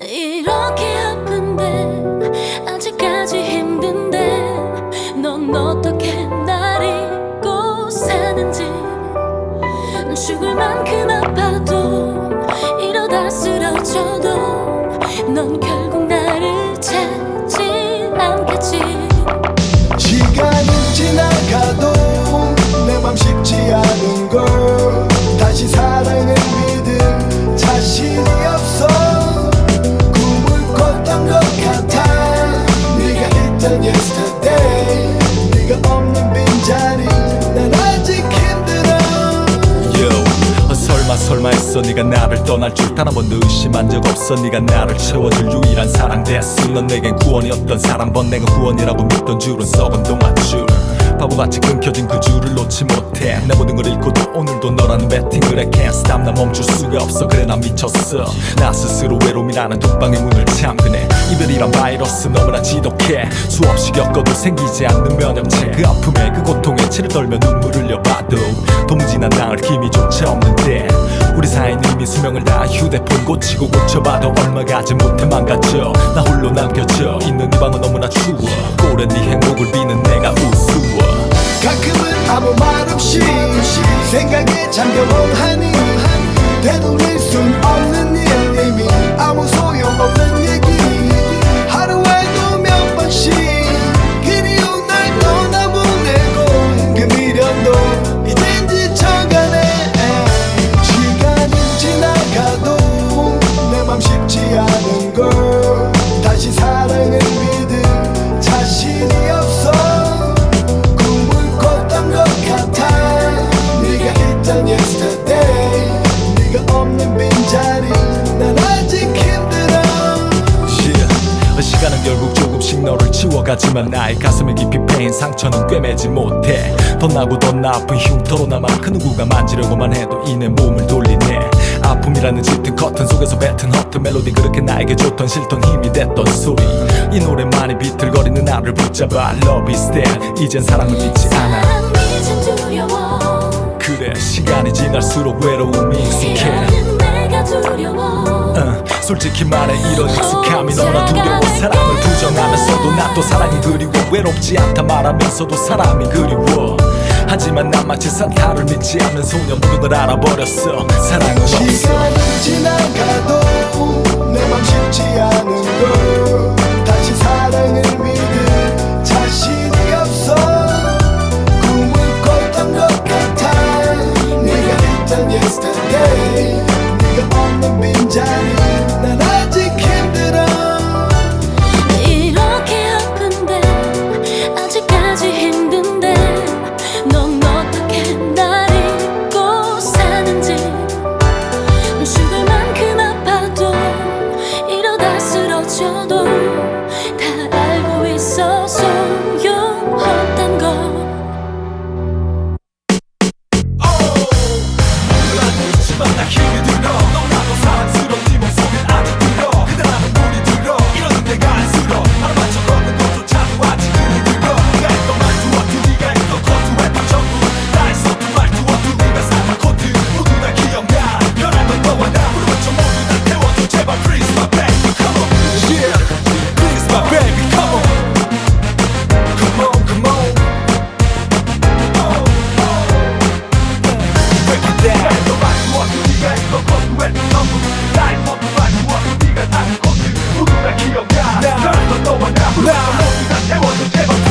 이렇게 아픈데 아직까지 힘든데 넌 어떻게 날 잊고 사는지. 죽을 만큼 아파도 자리 난 아직 힘들어. Yo, 어, 설마 설마 했어? 네가 나를 떠날 줄 단 한 번도 의심한 적 없어? 네가 나를 채워줄 유일한 사랑 됐어 넌 내겐 구원이었던 사람 번 내가 구원이라고 믿던 줄은 썩은 동화줄. 바보같이 끊겨진 그 줄을 놓지 못해. 내 모든 걸 잃고도 오늘도 너라는 배팅을 해. Can't stop 나 멈출 수가 없어. 그래 난 미쳤어. 나 스스로 외로움이라는 두 방의 문을 잠그네 이별이란 바이러스 너무나 지독해. 수없이 겪어도 생기지 않는 면역체. 그 아픔에 그 고통에 치를 떨며 눈물을 흘려봐도 동진한 나을 힘이 조차 없는데. 우리 사이는 이미 수명을 다 휴대폰 고치고 고쳐봐도 얼마 가지 못해 망가져. 나 홀로 남겨져. 있는 이 방은 너무나 추워. 오랜 네 행복을 비는 내가 우스워. 가끔은 아무 말 없이 생각에 잠겨 멍하니 되돌릴 순 없는 가지만 나의 가슴에 깊이 패인 상처는 꿰매지 못해. 더 나고 더 나쁜 흉터로 남아 그 누구가 만지려고만 해도 이내 몸을 돌리네. 아픔이라는 짙은 커튼 속에서 뱉은 허튼 멜로디 그렇게 나에게 좋던 싫던 힘이 됐던 소리. 이 노래만이 비틀거리는 나를 붙잡아 Love is dead 이젠 사랑을 믿지 않아. 그래 시간이 지날수록 외로움이 익숙해 솔직히 말해 이런 익숙함이 너무나 두려워. 사랑을 부정하면서도 나 또 사랑이 그리워. 외롭지 않다 말하면서도 사람이 그리워. 하지만 난 마치 산타를 믿지 않는 소년 그걸 알아버렸어. 사랑은 없어. 시간은 지나가도 내맘 식지 않은 걸 기억나 널또 떠왔다 불러서 모두 다 채워줘 제발